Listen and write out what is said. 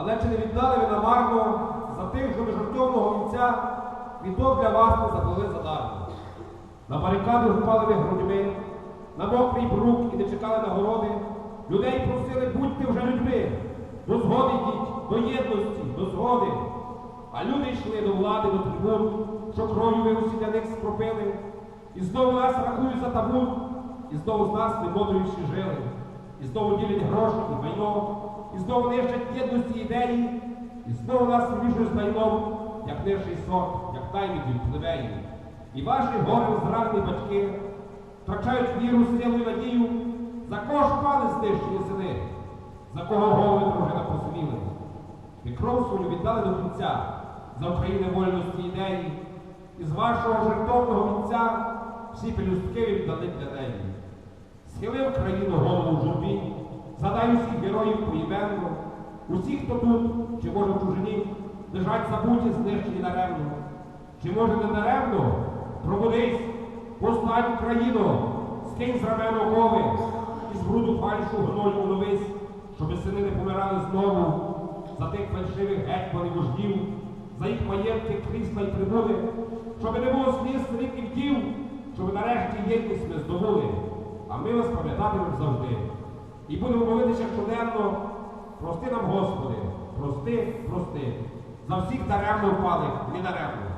Але чи не віддали ви намарно за тих, що до жертовного вінця квіток для вас не заплели задармо? На барикади впали ви грудьми, на мокрий брук і не чекали нагороди. Людей просили, будьте вже людьми, до згоди йдіть, до єдності, до згоди. А люди йшли до влади, до трибун, що кров'ю ви усі для них скропили. І знову нас рахують за табун, і знову з нас немодруючи жили. І знову ділять гроші і майно, і знову нищать єдності ідеї, і знову нас вмішують з майном, як нижчий сорт, як наймітів плебеїв. І ваші горем зранені батьки втрачають віру, силу і надію, за кого ж пали знищені сини, за кого голови дружина посуміли. Ви кров свою віддали до кінця за України вольності ідеї, і з вашого жертовного вінця всі пелюстки віддали для неї. Схилив країну голову в журбі, згадай усіх героїв поіменно, усіх, хто тут, чи може в чужині, лежать забуті, знищені даремно. Чи може не даремно? Пробудись, постань Україну, скинь з рамен окови, і з бруду фальшу гною уновись, щоби сини не помирали знову за тих фальшивих гетьманів вождів, за їх маєтки, крісла й прибули, щоби не було сліз синів і щоби нарешті єдність ми здобули. А ми вас пам'ятатимемо завжди. І будемо молитися щоденно, прости нам, Господи, прости, прости, за всіх даремно впали, не даремно.